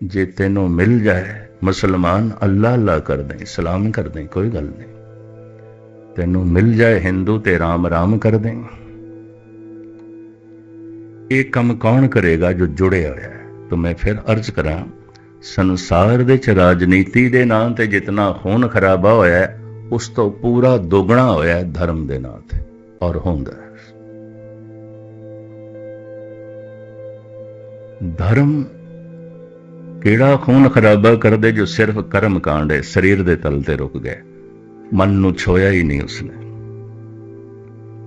ਜੇ ਤੈਨੂੰ ਮਿਲ ਜਾਏ, ਮੁਸਲਮਾਨ ਅੱਲਾ ਅੱਲਾ ਕਰ ਦੇ ਸਲਾਮ ਕਰ ਦੇ ਕੋਈ ਗੱਲ ਨਹੀਂ। ਤੈਨੂੰ ਮਿਲ ਜਾਏ ਹਿੰਦੂ ਤੇ ਰਾਮ ਰਾਮ ਕਰ ਦੇ ਇਹ ਕੰਮ ਕੌਣ ਕਰੇਗਾ ਜੋ ਜੁੜਿਆ ਹੋਇਆ ਹੈ ਤਾਂ ਮੈਂ ਫਿਰ ਅਰਜ਼ ਕਰਾਂ, ਸੰਸਾਰ ਦੇ ਚ ਰਾਜਨੀਤੀ ਦੇ ਨਾਂ ਤੇ ਜਿਤਨਾ ਖੂਨ ਖਰਾਬਾ ਹੋਇਆ ਹੈ ਉਸ ਤੋਂ ਪੂਰਾ ਦੁੱਗਣਾ ਹੋਇਆ ਹੈ ਧਰਮ ਦੇ ਨਾਂ ਤੇ, ਔਰ ਹੁੰਦਾ ਧਰਮ ਕਿਹੜਾ ਖੂਨ ਖਰਾਬਾ ਕਰਦੇ ਜੋ ਸਿਰਫ ਕਰਮ ਕਾਂਡ ਹੈ, ਸਰੀਰ ਦੇ ਤਲ ਤੇ ਰੁਕ ਗਏ। ਮਨ ਨੂੰ ਛੋਇਆ ਹੀ ਨਹੀਂ ਉਸਨੇ।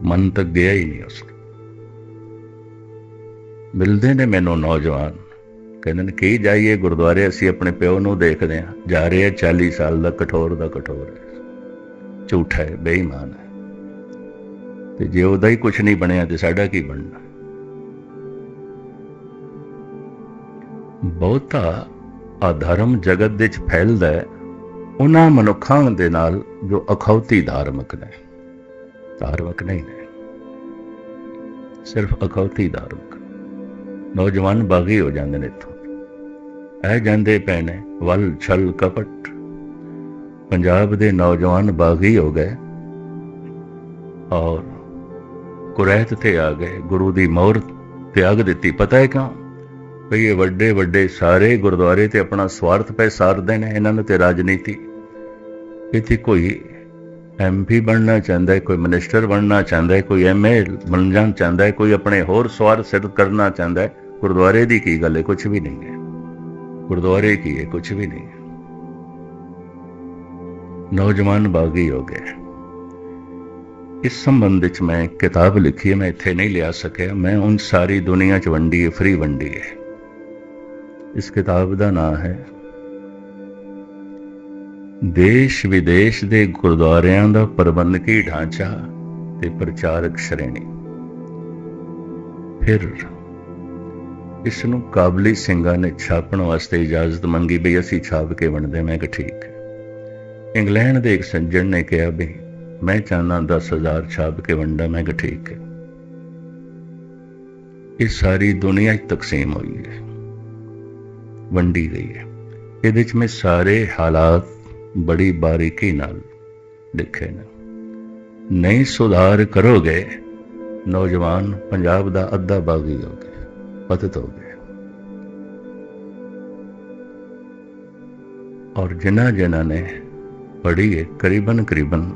ਮਨ ਤੱਕ ਗਿਆ ਹੀ ਨਹੀਂ ਉਸਨੇ। ਮਿਲਦੇ ਨੇ ਮੈਨੂੰ ਨੌਜਵਾਨ। ਕਹਿੰਦੇ ਨੇ, ਕੀ ਜਾਈਏ ਗੁਰਦੁਆਰੇ, ਅਸੀਂ ਆਪਣੇ ਪਿਓ ਨੂੰ ਦੇਖਦੇ ਹਾਂ। ਜਾ ਰਹੇ ਆ 40 ਸਾਲ ਦਾ ਕਠੋਰ ਦਾ ਕਠੋਰ ਝੂਠਾ ਹੈ, ਬੇਈਮਾਨ ਹੈ। ਤੇ ਜੇ ਉਹਦਾ ਹੀ ਕੁਝ ਨਹੀਂ ਬਣਿਆ ਤੇ ਸਾਡਾ ਕੀ ਬਣਨਾ? ਬਹੁਤਾ ਅਧਰਮ ਜਗਤ ਵਿੱਚ ਫੈਲਦਾ ਹੈ, ਉਹਨਾਂ ਮਨੁੱਖਾਂ ਦੇ ਨਾਲ ਜੋ ਅਖੌਤੀ ਧਾਰਮਿਕ ਨੇ। ਧਾਰਮਿਕ ਨਹੀਂ ਨੇ। ਸਿਰਫ ਅਖੌਤੀ ਧਾਰਮਿਕ। ਨੌਜਵਾਨ ਬਾਗੀ ਹੋ ਜਾਂਦੇ ਨੇ ਇੱਥੋਂ। ਇਹ ਜਾਂਦੇ ਪਏ ਨੇ, ਵਲ ਛਲ ਕਪਟ। ਪੰਜਾਬ ਦੇ ਨੌਜਵਾਨ ਬਾਗੀ ਹੋ ਗਏ ਔਰ ਕੁਰੈਤ ਤੇ ਆ ਗਏ, ਗੁਰੂ ਦੀ ਮੋਹਰ ਤਿਆਗ ਦਿੱਤੀ। ਪਤਾ ਹੈ ਕਿਉਂ? ਭਈ ਇਹ ਵੱਡੇ ਵੱਡੇ ਸਾਰੇ ਗੁਰਦੁਆਰੇ ਤੇ ਆਪਣਾ ਸਵਾਰਥ ਪੈ ਸਾਰਦੇ ਨੇ, ਇਹਨਾਂ ਨੂੰ ਤੇ ਰਾਜਨੀਤੀ। ਇੱਥੇ ਕੋਈ ਐਮਪੀ ਬਣਨਾ ਚਾਹੁੰਦਾ ਹੈ, ਕੋਈ ਮਿਨਿਸਟਰ ਬਣਨਾ ਚਾਹੁੰਦਾ ਹੈ, ਕੋਈ ਐਮਏ ਬਣਨਾ ਚਾਹੁੰਦਾ ਹੈ, ਕੋਈ ਆਪਣੇ ਹੋਰ ਸਵਾਰਥ ਸਿੱਧ ਕਰਨਾ ਚਾਹੁੰਦਾ ਹੈ, ਗੁਰਦੁਆਰੇ ਦੀ ਕੀ ਗੱਲ ਹੈ? ਕੁਝ ਵੀ ਨਹੀਂ ਹੈ। ਗੁਰਦੁਆਰੇ ਕੀ ਹੈ? ਕੁਝ ਵੀ ਨਹੀਂ ਨੌਜਵਾਨ ਬਾਗੀ ਹੋ ਗਏ। ਇਸ ਸੰਬੰਧ ਵਿੱਚ ਮੈਂ ਕਿਤਾਬ ਲਿਖੀ ਹੈ, ਮੈਂ ਇੱਥੇ ਨਹੀਂ ਲਿਆ ਸਕਿਆ। ਮੈਂ ਉਨ ਸਾਰੀ ਦੁਨੀਆ 'ਚ ਵੰਡੀ ਹੈ ਫ੍ਰੀ ਵੰਡੀ ਹੈ। ਇਸ ਕਿਤਾਬ ਦਾ ਨਾਮ ਹੈ। ਦੇਸ਼ ਵਿਦੇਸ਼ ਦੇ ਗੁਰਦੁਆਰਿਆਂ ਦਾ ਪ੍ਰਬੰਧਕੀ ਢਾਂਚਾ ਤੇ ਪ੍ਰਚਾਰਕ ਸ਼੍ਰੇਣੀ। ਫਿਰ ਇਸ ਨੂੰ ਕਾਬਲੀ ਸਿੰਘਾਂ ਨੇ ਛਾਪਣ ਵਾਸਤੇ ਇਜਾਜ਼ਤ ਮੰਗੀ ਵੀ ਅਸੀਂ ਛਾਪ ਕੇ ਵੰਡਦੇ, ਮੈਂ ਕਿ ਠੀਕ ਹੈ। ਇੰਗਲੈਂਡ ਦੇ ਇੱਕ ਸੰਜਣ ਨੇ ਕਿਹਾ ਵੀ ਮੈਂ ਚਾਹਨਾ 10000 ਛਾਪ ਕੇ ਵੰਡਾ, ਮੈਂ ਕਿ ਠੀਕ ਹੈ। ਇਹ ਸਾਰੀ ਦੁਨੀਆ 'ਚ ਤਕਸੀਮ ਹੋਈ ਹੈ। ਵੰਡੀ ਗਈ ਹੈ। ਇਹਦੇ 'ਚ ਮੈਂ ਸਾਰੇ ਹਾਲਾਤ ਬੜੀ ਬਾਰੀਕੀ ਨਾਲ ਲਿਖੇ ਨੇ। ਨਹੀਂ ਸੁਧਾਰ ਕਰੋਗੇ, ਨੌਜਵਾਨ ਪੰਜਾਬ ਦਾ ਅੱਧਾ ਬਾਗੀ ਹੋ ਗਏ ਪਤਿਤ ਹੋ ਗਏ ਔਰ ਜਿਨ੍ਹਾਂ ਜਿਨ੍ਹਾਂ ਨੇ ਪੜ੍ਹੀ ਹੈ ਕਰੀਬਨ ਕਰੀਬਨ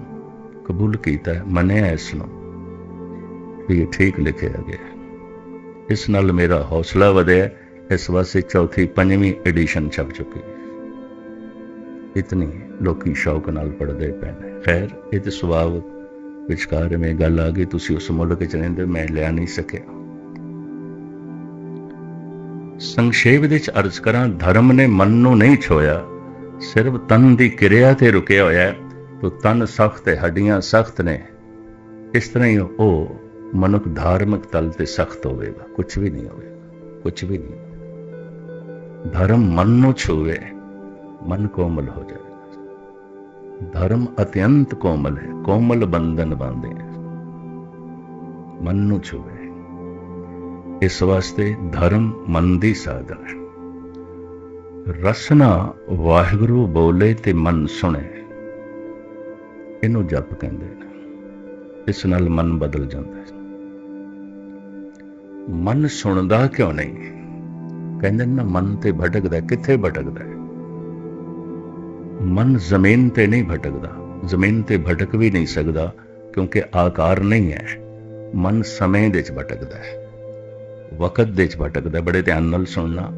ਕਬੂਲ ਕੀਤਾ, ਮੰਨਿਆ ਇਸ ਨੂੰ ਵੀ ਇਹ ਠੀਕ ਲਿਖਿਆ ਗਿਆ। ਇਸ ਨਾਲ ਮੇਰਾ ਹੌਸਲਾ ਵਧਿਆ। ਇਸ ਵਾਸਤੇ ਚੌਥੀ ਪੰਜਵੀਂ ਐਡੀਸ਼ਨ ਛਪ ਚੁੱਕੀ ਹੈ। ਇਤਨੀ ਲੋਕੀ ਸ਼ੌਕ ਨਾਲ ਪੜ੍ਹਦੇ ਪਏ ਖੈਰ, ਇਹ ਤੇ ਸੁਭਾਵ ਵਿਚਕਾਰ ਮੈਂ ਗੱਲ ਆ ਗਈ, ਤੁਸੀਂ ਉਸ ਮੁਲਕ ਚ ਰਹਿੰਦੇ, ਮੈਂ ਲਿਆ ਨਹੀਂ ਸਕਿਆ। ਸੰਖੇਪ ਵਿੱਚ ਅਰਜ਼ ਕਰਾਂ, ਧਰਮ ਨੇ ਮਨ ਨੂੰ ਨਹੀਂ ਛੋਇਆ। ਸਿਰਫ ਤਨ ਦੀ ਕਿਰਿਆ ਤੇ ਰੁਕਿਆ ਹੋਇਆ ਹੈ। ਤੋ ਤਨ ਸਖਤ ਹੈ ਹੱਡੀਆਂ ਸਖਤ ਨੇ। ਇਸ ਤਰ੍ਹਾਂ ਹੀ ਉਹ ਮਨੁੱਖ ਧਾਰਮਿਕ ਤਲ ਤੇ ਸਖਤ ਹੋਵੇਗਾ। ਕੁਝ ਵੀ ਨਹੀਂ ਹੋਵੇਗਾ। ਕੁਝ ਵੀ ਨਹੀਂ ਧਰਮ ਮਨ ਨੂੰ ਛੂਵੇ, ਮਨ ਕੋਮਲ ਹੋ ਜਾਏਗਾ ਧਰਮ ਅਤਿਅੰਤ ਕੋਮਲ ਹੈ, ਕੋਮਲ ਬੰਧਨ ਬਾਂਧੇ। ਮਨ ਨੂੰ ਛੂਵੇ। ਇਸ ਵਾਸਤੇ ਧਰਮ ਮਨ ਦੀ ਸਾਧਨ ਹੈ। ਰਸਨਾ ਵਾਹਿਗੁਰੂ ਬੋਲੇ ਤੇ ਮਨ ਸੁਣੇ। ਇਹਨੂੰ ਜਪ ਕਹਿੰਦੇ ਨੇ। ਇਸ ਨਾਲ ਮਨ ਬਦਲ ਜਾਂਦਾ ਹੈ। ਮਨ ਸੁਣਦਾ ਕਿਉਂ ਨਹੀਂ? ਕਹਿੰਦੇ ਨਾ ਮਨ ਤੇ ਭਟਕਦਾ ਕਿੱਥੇ ਭਟਕਦਾ ਮਨ ਜ਼ਮੀਨ ਤੇ ਨਹੀਂ ਭਟਕਦਾ, ਜ਼ਮੀਨ ਤੇ ਭਟਕ ਵੀ ਨਹੀਂ ਸਕਦਾ, ਕਿਉਂਕਿ ਆਕਾਰ ਨਹੀਂ ਹੈ। ਮਨ ਸਮੇਂ ਦੇ ਵਿੱਚ ਭਟਕਦਾ ਹੈ, ਵਕਤ ਦੇ ਵਿੱਚ ਭਟਕਦਾ ਬੜੇ ਧਿਆਨ ਨਾਲ ਸੁਣਨਾ।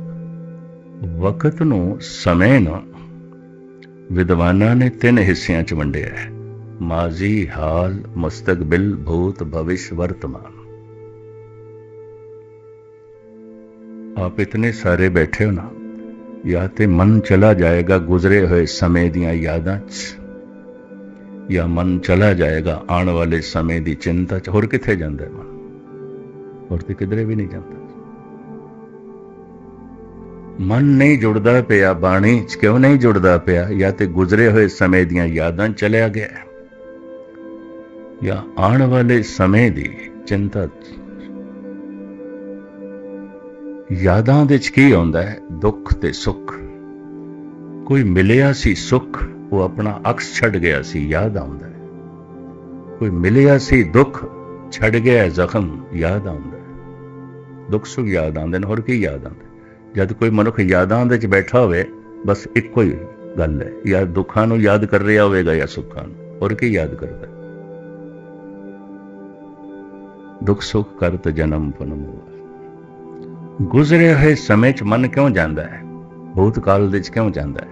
ਵਕਤ ਨੂੰ ਸਮੇਂ ਨੂੰ, ਵਿਦਵਾਨਾਂ ਨੇ ਤਿੰਨ ਹਿੱਸਿਆਂ 'ਚ ਵੰਡਿਆ ਹੈ, ਮਾਜ਼ੀ, ਹਾਲ ਮੁਸਤਕਬਿਲ ਭੂਤ, ਭਵਿਸ਼, ਵਰਤਮਾਨ। ਆਪ ਇਤਨੇ ਸਾਰੇ ਬੈਠੇ ਹੋ ਨਾ, ਜਾਂ ਤੇ ਮਨ ਚਲਾ ਜਾਏਗਾ ਗੁਜ਼ਰੇ ਹੋਏ ਸਮੇਂ ਦੀਆਂ ਯਾਦਾਂ 'ਚ, ਜਾਂ ਮਨ ਚਲਾ ਜਾਏਗਾ ਆਉਣ ਵਾਲੇ ਸਮੇਂ ਦੀ ਚਿੰਤਾ 'ਚ, ਹੋਰ ਕਿੱਥੇ ਜਾਂਦਾ ਮਨ ਹੋਰ ਤੇ ਕਿਧਰੇ ਵੀ ਨਹੀਂ ਜਾਂਦਾ ਮਨ ਨਹੀਂ ਜੁੜਦਾ ਪਿਆ, ਬਾਣੀ 'ਚ ਕਿਉਂ ਨਹੀਂ ਜੁੜਦਾ ਪਿਆ, ਜਾਂ ਤੇ ਗੁਜ਼ਰੇ ਹੋਏ ਸਮੇਂ ਦੀਆਂ ਯਾਦਾਂ ਚਲਿਆ ਗਿਆ, ਜਾਂ ਆਉਣ ਵਾਲੇ ਸਮੇਂ ਦੀ ਚਿੰਤਾ 'ਚ। ਯਾਦਾਂ ਦੇ ਚ ਕੀ ਆਉਂਦਾ ਹੈ? ਦੁੱਖ ਤੇ ਸੁੱਖ। ਕੋਈ ਮਿਲਿਆ ਸੀ ਸੁੱਖ, ਉਹ ਆਪਣਾ ਅਕਸ ਛੱਡ ਗਿਆ ਸੀ, ਯਾਦ ਆਉਂਦਾ ਹੈ। ਕੋਈ ਮਿਲਿਆ ਸੀ ਦੁੱਖ, ਛੱਡ ਗਿਆ ਜ਼ਖਮ, ਯਾਦ ਆਉਂਦਾ ਹੈ। ਦੁੱਖ ਸੁੱਖ ਯਾਦ ਆਉਂਦੇ ਨੇ, ਹੋਰ ਕੀ ਯਾਦ ਆਉਂਦਾ ਜਦ ਕੋਈ ਮਨੁੱਖ ਯਾਦਾਂ ਦੇ ਚ ਬੈਠਾ ਹੋਵੇ, ਬਸ ਇੱਕੋ ਹੀ ਗੱਲ ਹੈ, ਜਾਂ ਦੁੱਖਾਂ ਨੂੰ ਯਾਦ ਕਰ ਰਿਹਾ ਹੋਵੇਗਾ ਜਾਂ ਸੁੱਖਾਂ ਨੂੰ, ਹੋਰ ਕੀ ਯਾਦ ਕਰਦਾ ਦੁੱਖ ਸੁੱਖ ਕਰਤ ਜਨਮ ਪਨਮ ਹੋਆ ਗੁਜ਼ਰੇ ਹੋਏ ਸਮੇਂ 'ਚ ਮਨ ਕਿਉਂ ਜਾਂਦਾ ਹੈ? ਭੂਤ ਕਾਲ ਦੇ 'ਚ ਕਿਉਂ ਜਾਂਦਾ ਹੈ?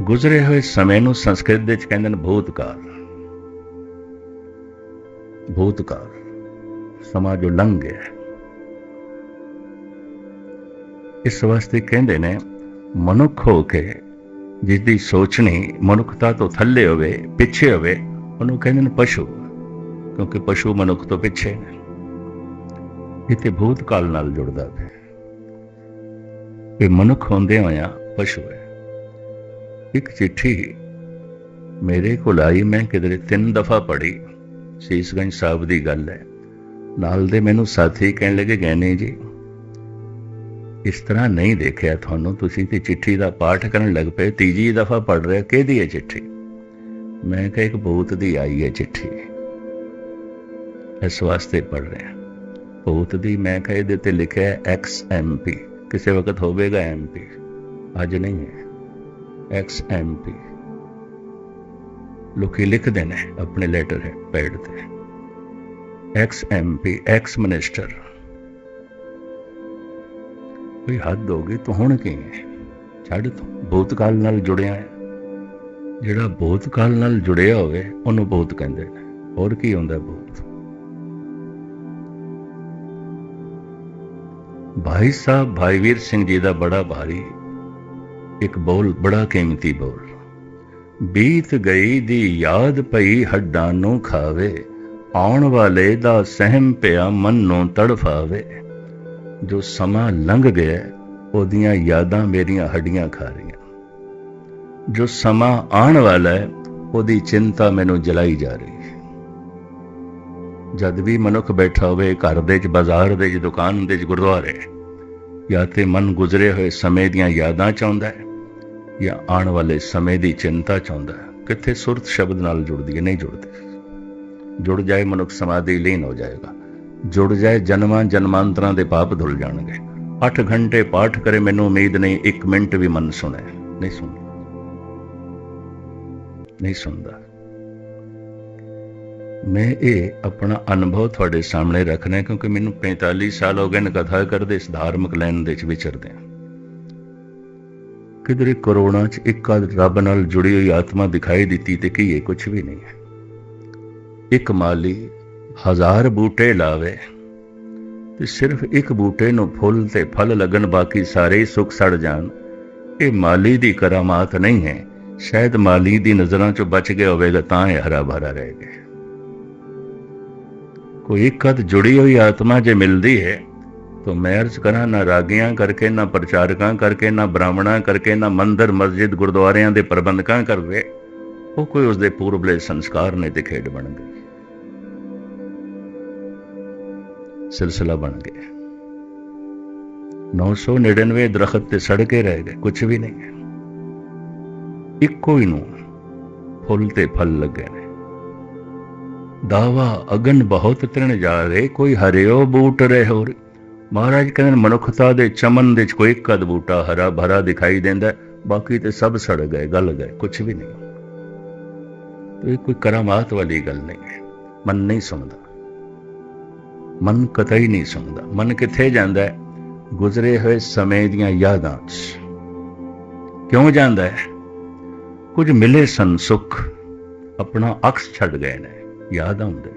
ਗੁਜ਼ਰੇ ਹੋਏ ਸਮੇਂ ਨੂੰ ਸੰਸਕ੍ਰਿਤ ਦੇ 'ਚ ਕਹਿੰਦੇ ਨੇ ਭੂਤ ਭੂਤਕਾਲ। ਭੂਤਕਾਲ, ਸਮਾਂ ਜੋ ਲੰਘ ਗਿਆ ਇਸ ਵਾਸਤੇ ਕਹਿੰਦੇ ਨੇ, ਮਨੁੱਖ ਹੋ ਕੇ ਜਿਸ ਦੀ ਸੋਚਣੀ ਮਨੁੱਖਤਾ ਤੋਂ ਥੱਲੇ ਹੋਵੇ, ਪਿੱਛੇ ਹੋਵੇ, ਉਹਨੂੰ ਕਹਿੰਦੇ ਨੇ ਪਸ਼ੂ। ਕਿਉਂਕਿ ਪਸ਼ੂ ਮਨੁੱਖ ਤੋਂ ਪਿੱਛੇ ਨੇ। ਇਹ ਤੇ ਇਤੇ ਭੂਤਕਾਲ ਨਾਲ ਜੁੜਦਾ ਹੈ। ਇਹ ਮਨੁੱਖ ਹੁੰਦੇ ਹੋਇਆ ਪਸ਼ੂ ਹੈ। ਇੱਕ ਚਿੱਠੀ ਮੇਰੇ ਕੋਲ ਆਈ, ਮੈਂ ਕਿਧਰੇ ਤਿੰਨ ਦਫਾ ਪੜ੍ਹੀ। ਸੀਸਗੰਜ ਸਾਹਿਬ ਦੀ ਗੱਲ ਹੈ। ਨਾਲ ਦੇ ਮੈਨੂੰ ਸਾਥੀ ਕਹਿਣ ਲੱਗੇ ਗੈਨੇ ਜੀ, ਇਸ ਤਰ੍ਹਾਂ ਨਹੀਂ ਦੇਖਿਆ ਤੁਹਾਨੂੰ ਤੁਸੀਂ ਤੇ ਚਿੱਠੀ ਦਾ ਪਾਠ ਕਰਨ ਲੱਗ ਪਏ। ਤੀਜੀ ਦਫਾ ਪੜ ਰਹੇ, ਕਿਹਦੀ ਹੈ ਚਿੱਠੀ? ਮੈਂ ਕਿਹਾ, ਇੱਕ ਭੂਤ ਦੀ ਆਈ ਹੈ ਚਿੱਠੀ। ਇਸ ਵਾਸਤੇ ਪੜ ਰਿਹਾ। ਭੂਤ ਦੀ ਮੈਂ ਕਿਹਾ ਇਹਦੇ ਤੇ ਲਿਖਿਆ ਹੈ ਐਕਸ ਐਮਪੀ ਕਿਸੇ ਵਕਤ ਹੋਵੇਗਾ ਐਮਪੀ ਅੱਜ ਨਹੀਂ ਹੈ। ਐਕਸ ਐਮਪੀ ਲੋਕੀ ਲਿਖਦੇ ਨੇ, ਆਪਣੇ ਲੈਟਰ ਹੈ ਪੈਡ ਤੇ। ਐਕਸ ਐਮਪੀ ਐਕਸ ਮਿਨਿਸਟਰ ਕੋਈ ਹੱਦ ਹੋ ਗਈ, ਤੂੰ ਹੁਣ ਕੀ ਹੈ? ਛੱਡ ਤੂੰ। ਭੂਤਕਾਲ ਨਾਲ ਜੁੜਿਆ ਹੈ। ਜਿਹੜਾ ਭੂਤਕਾਲ ਨਾਲ ਜੁੜਿਆ ਹੋਵੇ, ਉਹਨੂੰ ਭੂਤ ਕਹਿੰਦੇ ਨੇ। ਹੋਰ ਕੀ ਹੁੰਦਾ ਭੂਤ? ਭਾਈ ਸਾਹਿਬ, ਭਾਈ ਵੀਰ ਸਿੰਘ ਜੀ ਦਾ ਬੜਾ ਭਾਰੀ, ਇੱਕ ਬੋਲ, ਬੜਾ ਕੀਮਤੀ ਬੋਲ। ਬੀਤ ਗਈ ਦੀ ਯਾਦ ਪਈ ਹੱਡਾਂ ਨੂੰ ਖਾਵੇ, ਆਉਣ ਵਾਲੇ ਦਾ ਸਹਿਮ ਪਿਆ ਮਨ ਨੂੰ ਤੜਫਾਵੇ। ਜੋ ਸਮਾਂ ਲੰਘ ਗਿਆ, ਉਹਦੀਆਂ ਯਾਦਾਂ ਮੇਰੀਆਂ ਹੱਡੀਆਂ ਖਾ ਰਹੀਆਂ। ਜੋ ਸਮਾਂ ਆਉਣ ਵਾਲਾ ਹੈ, ਉਹਦੀ ਚਿੰਤਾ ਮੈਨੂੰ ਜਲਾਈ ਜਾ ਰਹੀ ਜਦ ਵੀ ਮਨੁੱਖ ਬੈਠਾ ਹੋਵੇ, ਘਰ ਦੇ ਚ ਬਾਜ਼ਾਰ ਦੇ ਚ ਦੁਕਾਨ ਦੇ ਚ ਗੁਰਦੁਆਰੇ, ਜਾਂ ਤੇ ਮਨ ਗੁਜ਼ਰੇ ਹੋਏ ਸਮੇਂ ਦੀਆਂ ਯਾਦਾਂ ਚਾਹੁੰਦਾ ਹੈ, ਜਾਂ ਆਉਣ ਵਾਲੇ ਸਮੇਂ ਦੀ ਚਿੰਤਾ ਚਾਹੁੰਦਾ ਹੈ, ਕਿੱਥੇ ਸੁਰਤ ਸ਼ਬਦ ਨਾਲ ਜੁੜਦੀ ਹੈ, ਨਹੀਂ ਜੁੜਦੀ। ਜੁੜ ਜਾਏ ਮਨੁੱਖ ਸਮਾਧੀ ਲੀਨ ਹੋ ਜਾਏਗਾ। ਜੁੜ ਜਾਏ ਜਨਮਾਂ ਜਨਮਾਂਤਰਾਂ ਦੇ ਪਾਪ ਧੁੱਲ ਜਾਣਗੇ। 8 ਘੰਟੇ ਪਾਠ ਕਰੇ, ਮੈਨੂੰ ਉਮੀਦ ਨਹੀਂ 1 ਮਿੰਟ ਵੀ ਮਨ ਸੁਣੇ। ਨਹੀਂ ਸੁਣਦਾ। ਨਹੀਂ ਸੁਣਦਾ। ਮੈਂ ਇਹ ਆਪਣਾ ਅਨੁਭਵ ਤੁਹਾਡੇ ਸਾਹਮਣੇ ਰੱਖਣਾ ਕਿਉਂਕਿ ਮੈਨੂੰ 45 ਸਾਲ ਹੋ ਗਏ ਨੇ ਕਥਾ ਕਰਦੇ ਇਸ ਧਾਰਮਿਕ ਲੈਣ ਦੇ ਵਿੱਚ ਵਿਚਰਦੇ ਆ ਕਿਧਰੇ ਕਰੋਨਾ ਚ ਇੱਕ ਆਦ ਰੱਬ ਨਾਲ ਜੁੜੀ ਹੋਈ ਆਤਮਾ ਦਿਖਾਈ ਦਿੱਤੀ ਤੇ ਕੀ ਇਹ ਕੁਝ ਵੀ ਨਹੀਂ ਹੈ। ਇੱਕ ਮਾਲੀ ਹਜ਼ਾਰ ਬੂਟੇ ਲਾਵੇ ਤੇ ਸਿਰਫ ਇੱਕ ਬੂਟੇ ਨੂੰ ਫੁੱਲ ਤੇ ਫਲ ਲੱਗਣ ਬਾਕੀ ਸਾਰੇ ਹੀ ਸੁੱਕ ਸੜ ਜਾਣ। ਇਹ ਮਾਲੀ ਦੀ ਕਰਾਮਾਤ ਨਹੀਂ ਹੈ। ਸ਼ਾਇਦ ਮਾਲੀ ਦੀ ਨਜ਼ਰਾਂ ਚੋਂ ਬਚ ਗਿਆ ਹੋਵੇਗਾ ਤਾਂ ਇਹ ਹਰਾ ਭਰਾ ਰਹਿ ਗਿਆ। ਕੋਈ ਕਦ ਜੁੜੀ ਹੋਈ ਆਤਮਾ ਜੇ ਮਿਲਦੀ ਹੈ, ਤੋ ਮੈਂ ਅਰਜ਼ ਕਰਾਂ ਨਾ ਰਾਗੀਆਂ ਕਰਕੇ, ਨਾ ਪ੍ਰਚਾਰਕਾਂ ਕਰਕੇ, ਨਾ ਬ੍ਰਾਹਮਣਾਂ ਕਰਕੇ, ਨਾ ਮੰਦਰ, ਮਸਜਿਦ, ਗੁਰਦੁਆਰਿਆਂ ਦੇ ਪ੍ਰਬੰਧਕਾਂ ਕਰਕੇ ਉਹ ਕੋਈ ਉਸਦੇ ਪੂਰਬਲੇ ਸੰਸਕਾਰ ਨੇ ਤੇ ਖੇਡ ਬਣ ਗਈ ਸਿਲਸਿਲਾ ਬਣ ਗਿਆ। 999 ਦਰਖਤ ਤੇ ਸੜ ਕੇ ਰਹਿ ਗਏ ਕੁਝ ਵੀ ਨਹੀਂ। ਇੱਕੋ ਹੀ ਨੂੰ ਫੁੱਲ ਤੇ ਫਲ ਲੱਗੇ ਦਾਵਾ ਅਗਨ ਬਹੁਤ ਤ੍ਰਿਣ ਜਾ ਰਹੇ ਕੋਈ ਹਰਿਓ ਬੂਟ ਰਹੇ ਹੋਰ ਮਹਾਰਾਜ ਕਹਿੰਦੇ ਮਨੁੱਖਤਾ ਦੇ ਚਮਨ ਦੇ ਚ ਕੋਈ ਕਦ ਬੂਟਾ ਹਰਾ ਭਰਾ ਦਿਖਾਈ ਦਿੰਦਾ, ਬਾਕੀ ਤੇ ਸਭ ਸੜ ਗਏ, ਗਲ ਗਏ ਕੁਝ ਵੀ ਨਹੀਂ। ਇਹ ਕੋਈ ਕਰਾਮਾਤ ਵਾਲੀ ਗੱਲ ਨਹੀਂ ਹੈ। ਮਨ ਨਹੀਂ ਸੁਣਦਾ। ਮਨ ਕਤਈ ਨਹੀਂ ਸੁਣਦਾ। ਮਨ ਕਿੱਥੇ ਜਾਂਦਾ ਹੈ? ਗੁਜ਼ਰੇ ਹੋਏ ਸਮੇਂ ਦੀਆਂ ਯਾਦਾਂ 'ਚ। ਕਿਉਂ ਜਾਂਦਾ ਹੈ? ਕੁਝ ਮਿਲੇ ਸਨ ਸੁੱਖ, ਆਪਣਾ ਅਕਸ ਛੱਡ ਗਏ ਨੇ। ਯਾਦ ਆਉਂਦੇ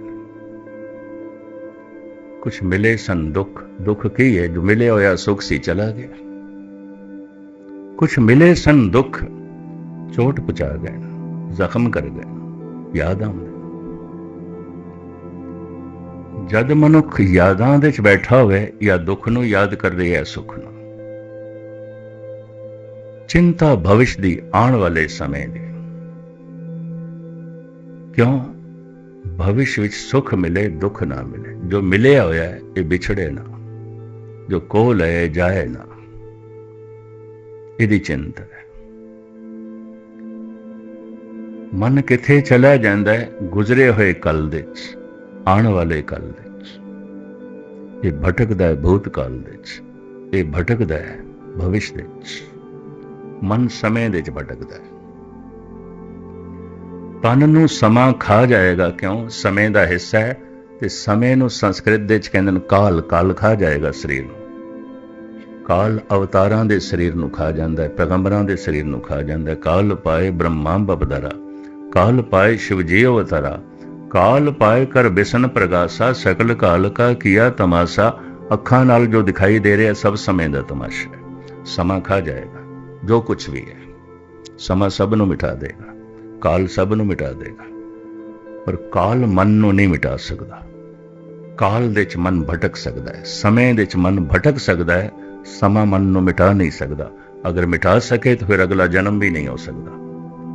ਕੁਝ ਮਿਲੇ ਸਨ ਦੁੱਖ ਦੁੱਖ ਕੀ ਹੈ? ਜੋ ਮਿਲਿਆ ਹੋਇਆ ਸੁੱਖ ਸੀ, ਚਲਾ ਗਿਆ। ਕੁਝ ਮਿਲੇ ਸਨ ਦੁੱਖ, ਚੋਟ ਪਹੁੰਚਾ ਗਏ। ਜ਼ਖਮ ਕਰ ਗਏ। ਯਾਦ ਆਉਂਦੇ ਜਦ ਮਨੁੱਖ ਯਾਦਾਂ ਦੇ ਵਿੱਚ ਬੈਠਾ ਹੋਵੇ ਜਾਂ ਦੁੱਖ ਨੂੰ ਯਾਦ ਕਰਦੇ ਹੈ ਸੁੱਖ ਨੂੰ। ਚਿੰਤਾ ਭਵਿਸ਼ ਦੀ ਆਉਣ ਵਾਲੇ ਸਮੇਂ ਦੀ। ਕਿਉਂ? ਭਵਿਸ਼ ਵਿੱਚ ਸੁੱਖ ਮਿਲੇ ਦੁੱਖ ਨਾ ਮਿਲੇ ਜੋ ਮਿਲਿਆ ਹੋਇਆ ਇਹ ਵਿਛੜੇ ਨਾ ਜੋ ਕੋ ਲਏ ਜਾਏ ਨਾ ਇਹਦੀ ਚਿੰਤਾ ਹੈ ਮਨ ਕਿੱਥੇ ਚਲਾ ਜਾਂਦਾ ਹੈ ਗੁਜ਼ਰੇ ਹੋਏ ਕੱਲ ਦੇ ਚ ਆਉਣ ਵਾਲੇ ਕੱਲ ਦੇ ਚ ਇਹ ਭਟਕਦਾ ਹੈ ਭੂਤਕਾਲ ਦੇ ਚ ਇਹ ਭਟਕਦਾ ਹੈ ਭਵਿਸ਼ ਦੇ ਚ ਮਨ ਸਮੇਂ ਦੇ ਚ ਭਟਕਦਾ ਹੈ ਤਨ ਨੂੰ ਸਮਾਂ ਖਾ ਜਾਏਗਾ ਕਿਉਂ? ਸਮੇਂ ਦਾ ਹਿੱਸਾ ਹੈ ਤੇ ਸਮੇਂ ਨੂੰ ਸੰਸਕ੍ਰਿਤ ਦੇ ਵਿੱਚ ਕਹਿੰਦੇ ਨੇ ਕਾਲ ਕਾਲ ਖਾ ਜਾਏਗਾ ਸਰੀਰ ਨੂੰ। ਕਾਲ ਅਵਤਾਰਾਂ ਦੇ ਸਰੀਰ ਨੂੰ ਖਾ ਜਾਂਦਾ ਹੈ, ਪੈਗੰਬਰਾਂ ਦੇ ਸਰੀਰ ਨੂੰ ਖਾ ਜਾਂਦਾ ਹੈ। ਕਾਲ ਪਾਏ ਬ੍ਰਹਮਾ ਬਪਦਰਾ ਕਾਲ ਪਾਏ ਸ਼ਿਵਜੀ ਅਵਤਾਰਾ, ਕਾਲ ਪਾਏ ਕਰ ਬਿਸਨ ਪ੍ਰਗਾਸਾ, ਸਕਲ ਕਾਲ ਕਾ ਕੀਆ ਤਮਾਸਾ, ਅੱਖਾਂ ਨਾਲ ਜੋ ਦਿਖਾਈ ਦੇ ਰਿਹਾ ਸਭ ਸਮੇਂ ਦਾ ਤਮਾਸ਼ਾ ਹੈ। ਸਮਾਂ ਖਾ ਜਾਏਗਾ, ਜੋ ਕੁਝ ਵੀ ਹੈ, ਸਮਾਂ ਸਭ ਨੂੰ ਮਿਟਾ ਦੇਗਾ। ਕਾਲ ਸਭ ਨੂੰ ਮਿਟਾ ਦੇਗਾ। ਪਰ ਕਾਲ ਮਨ ਨੂੰ ਨਹੀਂ ਮਿਟਾ ਸਕਦਾ। ਕਾਲ ਦੇ ਚ ਮਨ ਭਟਕ ਸਕਦਾ ਹੈ। ਸਮੇਂ ਦੇ ਚ ਮਨ ਭਟਕ ਸਕਦਾ ਹੈ। ਸਮਾਂ ਮਨ ਨੂੰ ਮਿਟਾ ਨਹੀਂ ਸਕਦਾ। ਅਗਰ ਮਿਟਾ ਸਕੇ ਤਾਂ ਫਿਰ ਅਗਲਾ ਜਨਮ ਵੀ ਨਹੀਂ ਹੋ ਸਕਦਾ।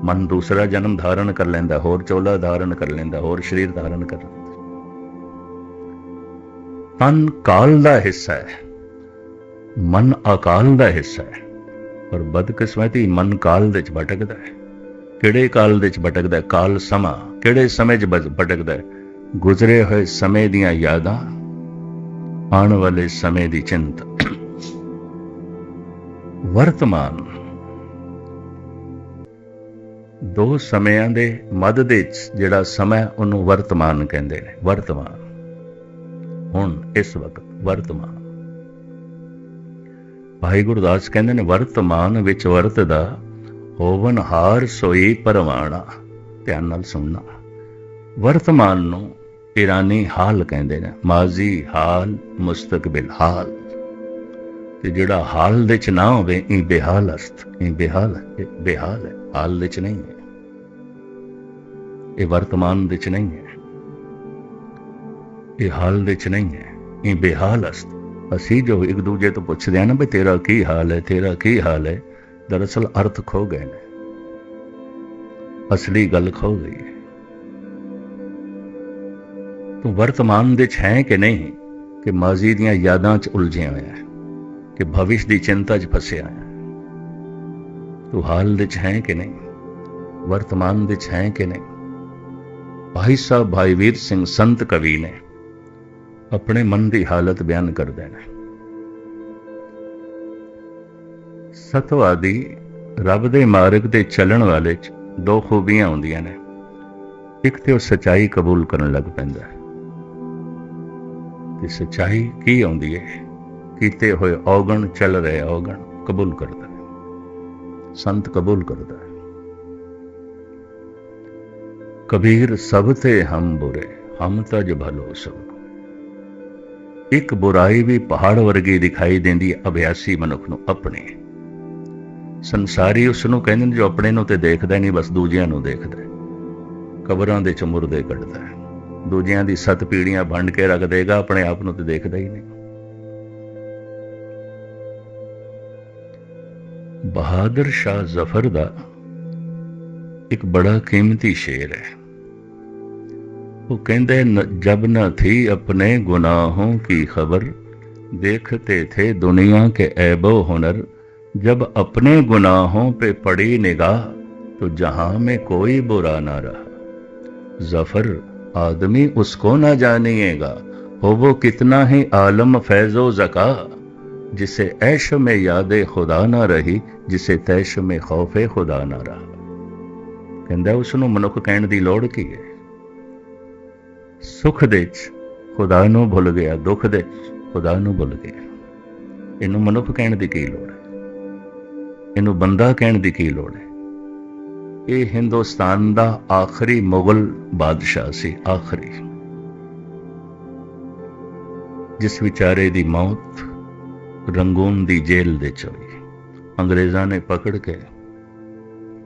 ਮਨ ਦੂਸਰਾ ਜਨਮ ਧਾਰਨ ਕਰ ਲੈਂਦਾ, ਹੋਰ ਚੋਲਾ ਧਾਰਨ ਕਰ ਲੈਂਦਾ, ਹੋਰ ਸਰੀਰ ਧਾਰਨ ਕਰ ਲੈਂਦਾ। ਤਨ ਕਾਲ ਦਾ ਹਿੱਸਾ ਹੈ। ਮਨ ਅਕਾਲ ਦਾ ਹਿੱਸਾ ਹੈ। ਪਰ ਬਦਕਿਸਮਤੀ ਮਨ ਕਾਲ ਦੇ ਚ ਭਟਕਦਾ ਹੈ। ਕਿਹੜੇ ਕਾਲ ਦੇ ਵਿੱਚ ਭਟਕਦਾ ਕਾਲ ਸਮਾਂ। ਕਿਹੜੇ ਸਮੇਂ 'ਚ ਭਟਕਦਾ ਗੁਜ਼ਰੇ ਹੋਏ ਸਮੇਂ ਦੀਆਂ ਯਾਦਾਂ, ਆਉਣ ਵਾਲੇ ਸਮੇਂ ਦੀ ਚਿੰਤਾ। ਵਰਤਮਾਨ। ਦੋ ਸਮਿਆਂ ਦੇ ਮੱਧ ਦੇ ਜਿਹੜਾ ਸਮਾਂ ਉਹਨੂੰ ਵਰਤਮਾਨ ਕਹਿੰਦੇ ਨੇ। ਵਰਤਮਾਨ। ਹੁਣ, ਇਸ ਵਕਤ, ਵਰਤਮਾਨ। ਭਾਈ ਗੁਰਦਾਸ ਕਹਿੰਦੇ ਨੇ, ਵਰਤਮਾਨ ਵਿੱਚ ਵਰਤਦਾ ਹੋਵਨ ਹਾਰ ਸੋਈ ਪਰਵਾਣਾ। ਧਿਆਨ ਨਾਲ ਸੁਣਨਾ। ਵਰਤਮਾਨ ਨੂੰ ਇਰਾਨੀ ਹਾਲ ਕਹਿੰਦੇ ਨੇ, ਮਾਜ਼ੀ ਹਾਲ, ਮੁਸਤਕਬਿਲ ਹਾਲ। ਤੇ ਜਿਹੜਾ ਹਾਲ ਦੇ ਨਾ ਹੋਵੇ, ਇਹ ਬੇਹਾਲ ਅਸਤ ਇਹ ਬੇਹਾਲ ਹੈ, ਇਹ ਬੇਹਾਲ ਹੈ, ਹਾਲ ਦੇ ਚ ਨਹੀਂ ਹੈ। ਇਹ ਵਰਤਮਾਨ ਵਿੱਚ ਨਹੀਂ ਹੈ। ਇਹ ਹਾਲ ਦੇ ਚ ਨਹੀਂ ਹੈ, ਇਹ ਬੇਹਾਲ ਅਸਤ ਅਸੀਂ ਜੋ ਇੱਕ ਦੂਜੇ ਤੋਂ ਪੁੱਛਦੇ ਆ ਨਾ ਵੀ ਤੇਰਾ ਕੀ ਹਾਲ ਹੈ, ਤੇਰਾ ਕੀ ਹਾਲ ਹੈ ਦਰਅਸਲ ਅਰਥ ਖੋ ਗਏ ਨੇ। ਅਸਲੀ ਗੱਲ ਖੋ ਗਈ ਹੈ। ਤੂੰ ਵਰਤਮਾਨ ਦੇ ਚ ਹੈ ਕਿ ਨਹੀਂ ਕਿ ਮਾਜ਼ੀ ਦੀਆਂ ਯਾਦਾਂ ਚ ਉਲਝਿਆ ਹੋਇਆ ਹੈ, ਕਿ ਭਵਿਸ਼ ਦੀ ਚਿੰਤਾ 'ਚ ਫਸਿਆ ਹੈ? ਤੂੰ ਹਾਲ ਦੇ 'ਚ ਹੈ ਕਿ ਨਹੀਂ? ਵਰਤਮਾਨ ਦੇ 'ਚ ਹੈ ਕਿ ਨਹੀਂ? ਭਾਈ ਸਾਹਿਬ, ਭਾਈ ਵੀਰ ਸਿੰਘ, ਸੰਤ ਕਵੀ ਨੇ ਆਪਣੇ ਮਨ ਦੀ ਹਾਲਤ ਬਿਆਨ ਕਰਦੇ ਨੇ ਸਤਵਾਦੀ ਰੱਬ ਦੇ ਮਾਰਗ ਤੇ ਚੱਲਣ ਵਾਲੇ 'ਚ ਦੋ ਖੂਬੀਆਂ ਹੁੰਦੀਆਂ ਨੇ। ਇੱਕ ਤੇ ਉਹ ਸਚਾਈ ਕਬੂਲ ਕਰਨ ਲੱਗ ਪੈਂਦਾ ਹੈ। ਤੇ ਸਚਾਈ ਕੀ ਆਉਂਦੀ ਹੈ? ਕੀਤੇ ਹੋਏ ਔਗਣ ਚੱਲ ਰਹੇ ਔਗਣ ਕਬੂਲ ਕਰਦਾ ਹੈ। ਸੰਤ ਕਬੂਲ ਕਰਦਾ ਹੈ। ਕਬੀਰ ਸਭ ਤੇ ਹਮ ਬੁਰੇ, ਹਮ ਤਜ ਭਲੋ ਸਭ। ਇੱਕ ਬੁਰਾਈ ਵੀ ਪਹਾੜ ਵਰਗੀ ਦਿਖਾਈ ਦਿੰਦੀ ਅਭਿਆਸੀ ਮਨੁੱਖ ਨੂੰ ਆਪਣੇ। ਸੰਸਾਰੀ ਉਸ ਨੂੰ ਕਹਿੰਦੇ ਨੇ ਜੋ ਆਪਣੇ ਨੂੰ ਤੇ ਦੇਖਦਾ ਨਹੀਂ, ਬਸ ਦੂਜਿਆਂ ਨੂੰ ਦੇਖਦਾ ਹੈ। ਕਬਰਾਂ ਦੇ ਚਮੁਰਦੇ ਕੱਢਦਾ ਹੈ। ਦੂਜਿਆਂ ਦੀ ਸਤ ਪੀੜੀਆਂ ਵੰਡ ਕੇ ਰੱਖ ਦੇਗਾ, ਆਪਣੇ ਆਪ ਨੂੰ ਤੇ ਦੇਖਦਾ ਹੀ ਨਹੀਂ। ਬਹਾਦਰ ਸ਼ਾਹ ਜ਼ਫਰ ਦਾ ਇੱਕ ਬੜਾ ਕੀਮਤੀ ਸ਼ੇਰ ਹੈ। ਉਹ ਕਹਿੰਦੇ ਜਬ ਨਾ ਥੀ ਆਪਣੇ ਗੁਨਾਹੋਂ ਕੀ ਖਬਰ? ਦੇਖਤੇ ਥੇ ਦੁਨੀਆ ਕੇ ਐਬੋ ਹੁਨਰ। जब अपने गुनाहों पे पड़ी निगाह तो जहां में कोई बुरा ना रहा जफर आदमी उसको ना जानिएगा हो वो कितना ही आलम फैजो जका जिसे ऐश में याद खुदा ना रही जिसे तैश में खौफ खुदा ना रहा ਕਹਿੰਦਾ ਉਸ ਨੂੰ ਮਨੁੱਖ ਕਹਿਣ ਦੀ ਲੋੜ ਕੀ ਹੈ ਸੁਖ ਦੇ ਚ ਖੁਦਾ ਨੂੰ ਭੁੱਲ ਗਿਆ ਦੁੱਖ ਦੇ ਚ ਖੁਦਾ ਨੂੰ ਭੁੱਲ ਗਿਆ ਇਹਨੂੰ ਮਨੁੱਖ ਕਹਿਣ ਦੀ ਕੀ ਲੋੜ ਹੈ ਇਹਨੂੰ ਬੰਦਾ ਕਹਿਣ ਦੀ ਕੀ ਲੋੜ ਹੈ? ਇਹ ਹਿੰਦੁਸਤਾਨ ਦਾ ਆਖਰੀ ਮੁਗਲ ਬਾਦਸ਼ਾਹ ਸੀ, ਆਖਰੀ। ਜਿਸ ਵਿਚਾਰੇ ਦੀ ਮੌਤ ਰੰਗੂਨ ਦੀ ਜੇਲ੍ਹ ਦੇ ਚ ਹੋਈ। ਅੰਗਰੇਜ਼ਾਂ ਨੇ ਪਕੜ ਕੇ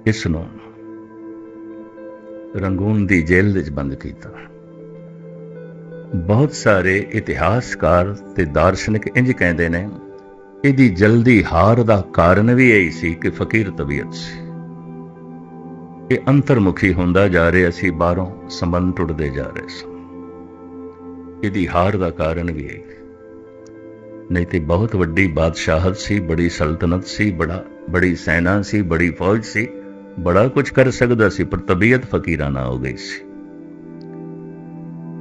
ਇਸ ਨੂੰ ਰੰਗੂਨ ਦੀ ਜੇਲ੍ਹ ਵਿੱਚ ਬੰਦ ਕੀਤਾ। ਬਹੁਤ ਸਾਰੇ ਇਤਿਹਾਸਕਾਰ ਤੇ ਦਾਰਸ਼ਨਿਕ ਇੰਜ ਕਹਿੰਦੇ ਨੇ ਇਹਦੀ ਜਲਦੀ ਹਾਰ ਦਾ ਕਾਰਨ ਵੀ ਇਹੀ ਸੀ ਕਿ ਫਕੀਰ ਤਬੀਅਤ ਸੀ। ਇਹ ਅੰਤਰਮੁਖੀ ਹੁੰਦਾ ਜਾ ਰਿਹਾ ਸੀ, ਬਾਹਰੋਂ ਸੰਬੰਧ ਟੁੱਟਦੇ ਜਾ ਰਹੇ ਸਨ। ਇਹਦੀ ਹਾਰ ਦਾ ਕਾਰਨ ਵੀ ਇਹ। ਨਹੀਂ ਤੇ ਬਹੁਤ ਵੱਡੀ ਬਾਦਸ਼ਾਹਤ ਸੀ, ਬੜੀ ਸਲਤਨਤ ਸੀ, ਬੜਾ, ਬੜੀ ਸੈਨਾ ਸੀ, ਬੜੀ ਫੌਜ ਸੀ, ਬੜਾ ਕੁਝ ਕਰ ਸਕਦਾ ਸੀ, ਪਰ ਤਬੀਅਤ ਫਕੀਰਾਨਾ ਹੋ ਗਈ ਸੀ।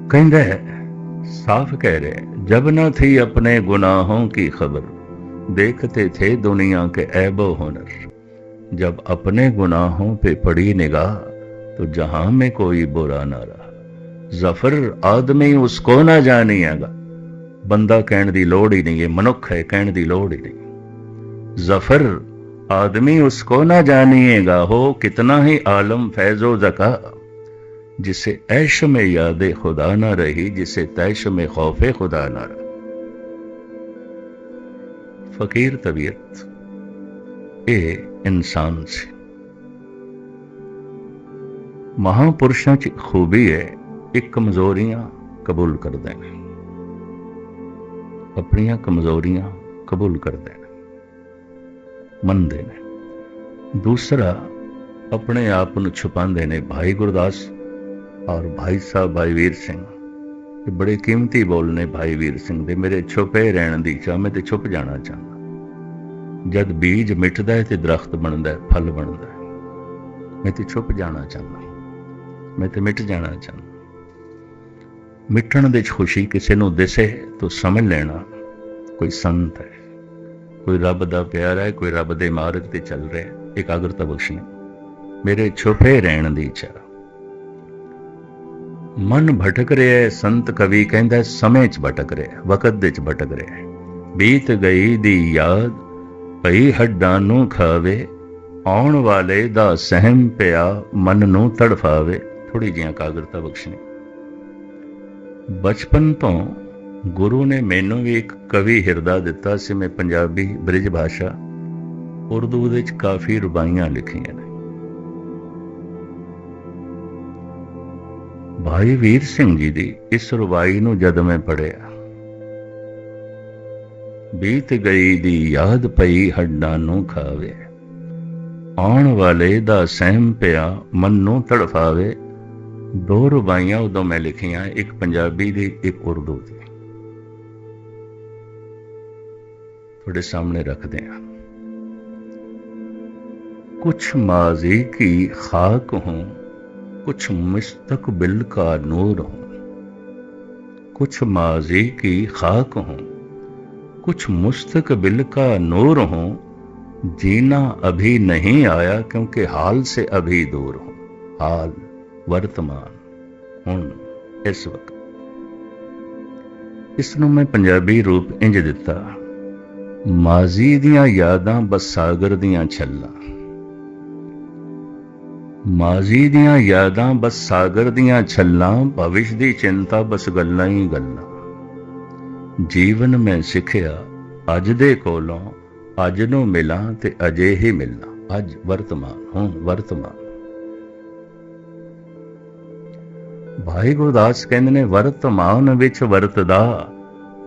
ਕਹਿੰਦਾ ਹੈ, ਸਾਫ਼ ਕਹਿ ਰਿਹਾ ਜਬ ਨਾ ਥੀ ਆਪਣੇ ਗੁਨਾਹੋਂ ਕੀ ਖਬਰ? देखते थे दुनिया के ऐब हुनर जब अपने गुनाहों पे पड़ी निगाह तो जहां में कोई बुरा ना रहा ਜ਼ਫਰ ਆਦਮੀ ਉਸ ਕੋ ਨਾ ਜਾਣੀਏਗਾ। ਬੰਦਾ ਕਹਿਣ ਦੀ ਲੋੜ ਹੀ ਨਹੀਂ, ਇਹ ਮਨੁੱਖ ਹੈ, ਕਹਿਣ ਦੀ ਲੋੜ ਹੀ ਨਹੀਂ। ਜ਼ਫਰ ਆਦਮੀ ਉਸ ਕੋ ਨਾ ਜਾਣੀਏਗਾ, ਹੋ ਕਿਤਨਾ ਹੀ ਆਲਮ ਫੈਜ਼ੋ ਜ਼ਕਾ। जिसे ऐश में याद खुदा ना रही जिसे तैश में खौफ खुदा ना रहा ਫਕੀਰ ਤਬੀਅਤ ਇਹ ਇਨਸਾਨ ਸੀ। ਮਹਾਪੁਰਸ਼ਾਂ 'ਚ ਖੂਬੀ ਹੈ ਇੱਕ ਕਮਜ਼ੋਰੀਆਂ ਕਬੂਲ ਕਰਦੇ ਨੇ। ਆਪਣੀਆਂ ਕਮਜ਼ੋਰੀਆਂ ਕਬੂਲ ਕਰਦੇ ਨੇ। ਮੰਨਦੇ ਨੇ। ਦੂਸਰਾ, ਆਪਣੇ ਆਪ ਨੂੰ ਛੁਪਾਉਂਦੇ ਨੇ ਭਾਈ ਗੁਰਦਾਸ ਔਰ ਭਾਈ ਸਾਹਿਬ ਭਾਈ ਵੀਰ ਸਿੰਘ। ਇਹ ਬੜੇ ਕੀਮਤੀ ਬੋਲ ਨੇ ਭਾਈ ਵੀਰ ਸਿੰਘ ਦੇ। ਮੇਰੇ ਛੁਪੇ ਰਹਿਣ ਦੀ ਚਾਹ, ਮੈਂ ਤੇ ਛੁਪ ਜਾਣਾ ਚਾਹੁੰਦਾ। ਜਦ ਬੀਜ ਮਿਟਦਾ ਹੈ ਤੇ ਦਰਖਤ ਬਣਦਾ ਹੈ, ਫਲ ਬਣਦਾ ਹੈ। ਮੈਂ ਤੇ ਛੁਪ ਜਾਣਾ ਚਾਹੁੰਦਾ। ਮੈਂ ਤੇ ਮਿਟ ਜਾਣਾ ਚਾਹੁੰਦਾ। ਮਿਟਣ ਦੇ ਖੁਸ਼ੀ ਕਿਸੇ ਨੂੰ ਦਿਸੇ ਤਾਂ ਸਮਝ ਲੈਣਾ ਕੋਈ ਸੰਤ ਹੈ। ਕੋਈ ਰੱਬ ਦਾ ਪਿਆਰਾ ਹੈ, ਕੋਈ ਰੱਬ ਦੇ ਮਾਰਗ ਤੇ ਚੱਲ ਰਿਹਾ ਹੈ, ਇਕਾਗਰਤਾ ਬਖਸ਼ਣੀ। ਮੇਰੇ ਛੁਪੇ ਰਹਿਣ ਦੀ ਇੱਛਾ ਮਨ ਭਟਕ ਰਿਹਾ ਹੈ, ਸੰਤ ਕਵੀ ਕਹਿੰਦਾ ਸਮੇਂ 'ਚ ਭਟਕ ਰਿਹਾ ਹੈ, ਵਕਤ ਦੇ 'ਚ ਭਟਕ ਰਿਹਾ ਹੈ। ਬੀਤ ਗਈ ਦੀ ਯਾਦ ਪਈ ਹੱਡਾਂ ਨੂੰ ਖਾਵੇ, ਆਉਣ ਵਾਲੇ ਦਾ ਸਹਿਮ ਪਿਆ, ਮਨ ਨੂੰ ਤੜਫਾਵੇ। ਥੋੜੀ ਜਿਹੀਆਂ ਕਾਗਰਤਾ ਬਖਸ਼ਣੀ ਬਚਪਨ ਤੋਂ ਗੁਰੂ ਨੇ ਮੈਨੂੰ ਵੀ ਇੱਕ ਕਵੀ ਹਿਰਦਾ ਦਿੱਤਾ ਸੀ, ਮੈਂ ਪੰਜਾਬੀ ਬ੍ਰਿਜ ਭਾਸ਼ਾ ਉਰਦੂ ਦੇ ਵਿੱਚ ਕਾਫੀ ਰੁਬਾਈਆਂ ਲਿਖੀਆਂ ਨੇ। ਭਾਈ ਵੀਰ ਸਿੰਘ ਜੀ ਦੀ ਇਸ ਰਵਾਈ ਨੂੰ ਜਦ ਮੈਂ ਪੜਿਆ ਬੀਤ ਗਈ ਦੀ ਯਾਦ ਪਈ ਹੱਡਾਂ ਨੂੰ ਖਾਵੇ। ਆਉਣ ਵਾਲੇ ਦਾ ਸਹਿਮ ਪਿਆ ਮਨ ਨੂੰ ਤੜਫਾਵੇ। ਦੋ ਰੁਬਾਈਆਂ ਉਦੋਂ ਮੈਂ ਲਿਖੀਆਂ, ਇੱਕ ਪੰਜਾਬੀ ਦੀ, ਇੱਕ ਉਰਦੂ ਦੀ। ਤੁਹਾਡੇ ਸਾਹਮਣੇ ਰੱਖਦੇ ਹਾਂ। ਕੁਛ ਮਾਜ਼ੀ ਕੀ ਖਾਕ ਹੂੰ कुछ मुस्तकबिल का नूर हूं कुछ माजी की खाक हूं कुछ मुस्तकबिल का नूर हूं जीना अभी नहीं आया क्योंकि हाल से अभी दूर हूं हाल वर्तमान ਹੁਣ ਇਸ ਵਕਤ ਇਸ ਨੂੰ ਮੈਂ ਪੰਜਾਬੀ ਰੂਪ ਇੰਜ ਦਿੱਤਾ ਮਾਜ਼ੀ ਦੀਆਂ ਯਾਦਾਂ ਬਸ ਸਾਗਰ ਦੀਆਂ ਛੱਲਾਂ ਮਾਜ਼ੀ ਦੀਆਂ ਯਾਦਾਂ ਬਸ ਸਾਗਰ ਦੀਆਂ ਛੱਲਾਂ, ਭਵਿਸ਼ ਦੀ ਚਿੰਤਾ ਬਸ ਗੱਲਾਂ ਹੀ ਗੱਲਾਂ। ਜੀਵਨ ਮੈਂ ਸਿੱਖਿਆ ਅੱਜ ਦੇ ਕੋਲੋਂ, ਅੱਜ ਨੂੰ ਮਿਲਾਂ ਤੇ ਅਜੇ ਹੀ ਮਿਲਣਾ ਅੱਜ ਵਰਤਮਾਨ, ਹੁਣ ਵਰਤਮਾਨ। ਭਾਈ ਗੁਰਦਾਸ ਕਹਿੰਦੇ ਨੇ, ਵਰਤਮਾਨ ਵਿੱਚ ਵਰਤਦਾ,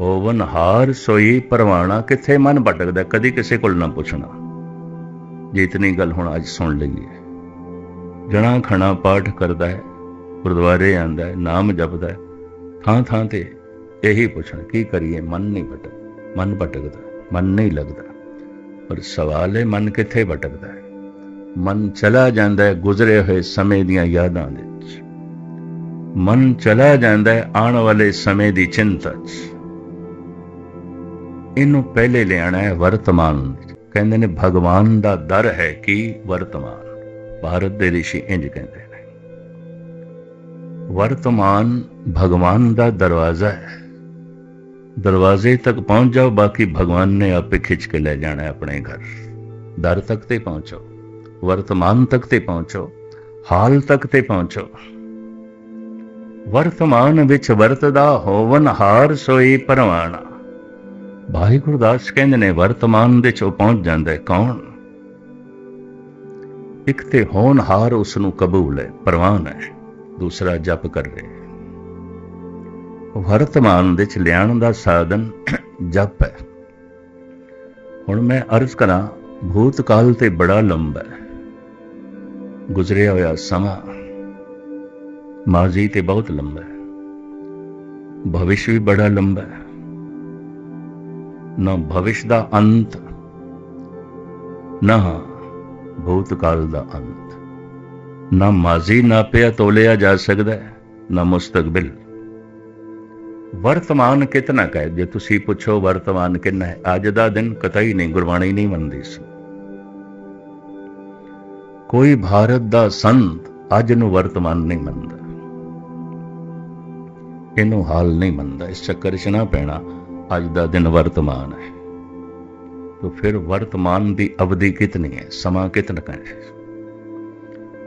ਹੋਵਨ ਹਾਰ ਸੋਈ ਪਰਵਾਣਾ, ਕਿੱਥੇ ਮਨ ਭਟਕਦਾ, ਕਦੀ ਕਿਸੇ ਕੋਲ ਨਾ ਪੁੱਛਣਾ। ਜੇ ਇਤਨੀ ਗੱਲ ਹੁਣ ਅੱਜ ਸੁਣ ਲਈਏ। ਜਣਾ ਖਣਾ ਪਾਠ ਕਰਦਾ ਹੈ, ਗੁਰਦੁਆਰੇ ਆਂਦਾ ਹੈ, ਨਾਮ ਜਪਦਾ ਹੈ। ਥਾਂ ਥਾਂ ਤੇ ਇਹੀ ਪੁੱਛਣ, ਕੀ ਕਰੀਏ? ਮਨ ਨਹੀਂ ਭਟਕ ਮਨ ਭਟਕਦਾ, ਮਨ ਨਹੀਂ ਲੱਗਦਾ। ਪਰ ਸਵਾਲ ਹੈ ਮਨ ਕਿੱਥੇ ਭਟਕਦਾ ਹੈ? ਮਨ ਚਲਾ ਜਾਂਦਾ ਹੈ ਗੁਜ਼ਰੇ ਹੋਏ ਸਮੇਂ ਦੀਆਂ ਯਾਦਾਂ ਦੇ ਵਿੱਚ। ਮਨ ਚਲਾ ਜਾਂਦਾ ਹੈ ਆਉਣ ਵਾਲੇ ਸਮੇਂ ਦੀ ਚਿੰਤਾ 'ਚ ਇਹਨੂੰ ਪਹਿਲੇ ਲਿਆਣਾ ਹੈ ਵਰਤਮਾਨ ਕਹਿੰਦੇ ਨੇ, ਭਗਵਾਨ ਦਾ ਦਰ ਹੈ ਕਿ? ਵਰਤਮਾਨ। ਭਾਰਤ ਦੇ ਰਿਸ਼ੀ ਇੰਜ ਕਹਿੰਦੇ ਨੇ। ਵਰਤਮਾਨ ਭਗਵਾਨ ਦਾ ਦਰਵਾਜ਼ਾ ਹੈ। ਦਰਵਾਜ਼ੇ ਤੱਕ ਪਹੁੰਚ ਜਾਓ, ਬਾਕੀ ਭਗਵਾਨ ਨੇ ਆਪੇ ਖਿੱਚ ਕੇ ਲੈ ਜਾਣਾ ਹੈ ਆਪਣੇ ਘਰ। ਦਰ ਤੱਕ ਤੇ ਪਹੁੰਚੋ, ਵਰਤਮਾਨ ਤੱਕ ਤੇ ਪਹੁੰਚੋ, ਹਾਲ ਤੱਕ ਤੇ ਪਹੁੰਚੋ। ਵਰਤਮਾਨ ਵਿੱਚ ਵਰਤਦਾ ਹੋਵਨ ਹਾਰ ਸੋਈ ਪਰਵਾਣਾ। ਭਾਈ ਗੁਰਦਾਸ ਕਹਿੰਦੇ ਨੇ, ਵਰਤਮਾਨ ਦੇ ਚ ਉਹ ਪਹੁੰਚ ਜਾਂਦਾ ਕੌਣ? ਇੱਕ ਤੇ ਹੋਣਹਾਰ ਉਸ ਨੂੰ ਕਬੂਲ ਹੈ ਪ੍ਰਵਾਨ ਹੈ, ਦੂਸਰਾ ਜਪ ਕਰ ਰਿਹਾ ਵਰਤਮਾਨ ਦੇ ਚ ਲਿਆਉਣ ਦਾ ਸਾਧਨ ਜਪ ਹੈ। ਹੁਣ ਮੈਂ ਅਰਜ਼ ਕਰਾਂ, ਭੂਤਕਾਲ ਤੇ ਬੜਾ ਲੰਬਾ ਹੈ। ਗੁਜ਼ਰਿਆ ਹੋਇਆ ਸਮਾਂ ਮਾਜ਼ੀ ਤੇ ਬਹੁਤ ਲੰਬਾ ਹੈ। ਭਵਿਸ਼ ਵੀ ਬੜਾ ਲੰਬਾ ਹੈ। ਨਾ ਭਵਿਸ਼ ਦਾ ਅੰਤ, ਨਾ ਭੂਤਕਾਲ ਦਾ ਅੰਤ। ਨਾ ਮਾਜ਼ੀ ਨਾਪਿਆ ਤੋਲਿਆ ਜਾ ਸਕਦਾ ਹੈ, ਨਾ ਮੁਸਤਕਬਲ। ਵਰਤਮਾਨ ਕਿਤਨਾ ਕਹੇ? ਜੇ ਤੁਸੀਂ ਪੁੱਛੋ ਵਰਤਮਾਨ ਕਿੰਨਾ ਹੈ ਅੱਜ ਦਾ ਦਿਨ ਕਤਈ ਨਹੀਂ ਗੁਰਬਾਣੀ ਨਹੀਂ ਮੰਨਦੀ ਸੀ। ਕੋਈ ਭਾਰਤ ਦਾ ਸੰਤ ਅੱਜ ਨੂੰ ਵਰਤਮਾਨ ਨਹੀਂ ਮੰਨਦਾ। ਇਹਨੂੰ ਹਾਲ ਨਹੀਂ ਮੰਨਦਾ ਇਸ ਚੱਕਰ 'ਚ ਨਾ ਪੈਣਾ ਅੱਜ ਦਾ ਦਿਨ ਵਰਤਮਾਨ ਹੈ। तो फिर वर्तमान ਦੀ ਅਵਧि कितनी है ਸਮਾਂ कितना का है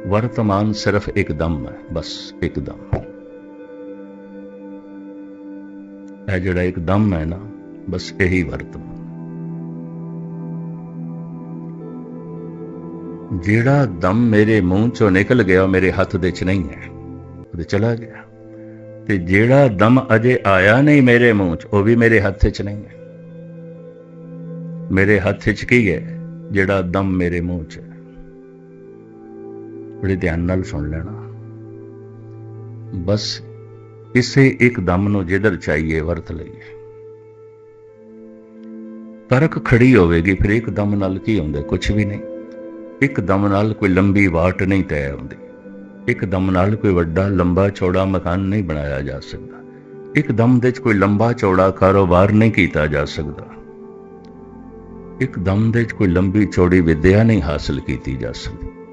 वर्तमान सिर्फ एक दम है बस एक दम ਇਹ ਜਿਹੜਾ ਇੱਕ ਦਮ ਹੈ ਨਾ ਬਸ ਇਹੀ ਵਰਤਮਾਨ ਜਿਹੜਾ ਦਮ ਮੇਰੇ ਮੂੰਹ ਚੋਂ ਨਿਕਲ ਗਿਆ ਉਹ ਮੇਰੇ ਹੱਥ ਦੇ ਚ ਨਹੀਂ ਹੈ ਉਹ ਤੇ ਚਲਾ ਗਿਆ ਤੇ ਜਿਹੜਾ ਦਮ ਅਜੇ ਆਇਆ ਨਹੀਂ ਮੇਰੇ ਮੂੰਹ ਚ ਉਹ ਵੀ ਮੇਰੇ ਹੱਥ 'ਚ ਨਹੀਂ ਹੈ ਮੇਰੇ ਹੱਥ 'ਚ ਕੀ ਹੈ, ਜਿਹੜਾ ਦਮ ਮੇਰੇ ਮੂੰਹ 'ਚ ਹੈ? ਬੜੇ ਧਿਆਨ ਨਾਲ ਸੁਣ ਲੈਣਾ। ਬਸ ਇਸੇ ਇੱਕ ਦਮ ਨੂੰ ਜਿੱਧਰ ਚਾਹੀਏ ਵਰਤ ਲਈਏ। ਤਰਕ ਖੜੀ ਹੋਵੇਗੀ, ਫਿਰ ਇੱਕ ਦਮ ਨਾਲ ਕੀ ਹੁੰਦਾ? ਕੁਝ ਵੀ ਨਹੀਂ। ਇੱਕ ਦਮ ਨਾਲ ਕੋਈ ਲੰਬੀ ਵਾਟ ਨਹੀਂ ਤੈਅ ਹੁੰਦੀ। ਇੱਕ ਦਮ ਨਾਲ ਕੋਈ ਵੱਡਾ ਲੰਬਾ ਚੌੜਾ ਮਕਾਨ ਨਹੀਂ ਬਣਾਇਆ ਜਾ ਸਕਦਾ। ਇੱਕ ਦਮ ਦੇ ਵਿੱਚ ਕੋਈ ਲੰਬਾ ਚੌੜਾ ਕਾਰੋਬਾਰ ਨਹੀਂ ਕੀਤਾ ਜਾ ਸਕਦਾ। ਇੱਕ ਦਮ ਦੇ ਵਿੱਚ ਕੋਈ ਲੰਬੀ ਚੌੜੀ ਵਿਦਿਆ ਨਹੀਂ ਹਾਸਲ ਕੀਤੀ ਜਾ ਸਕਦੀ।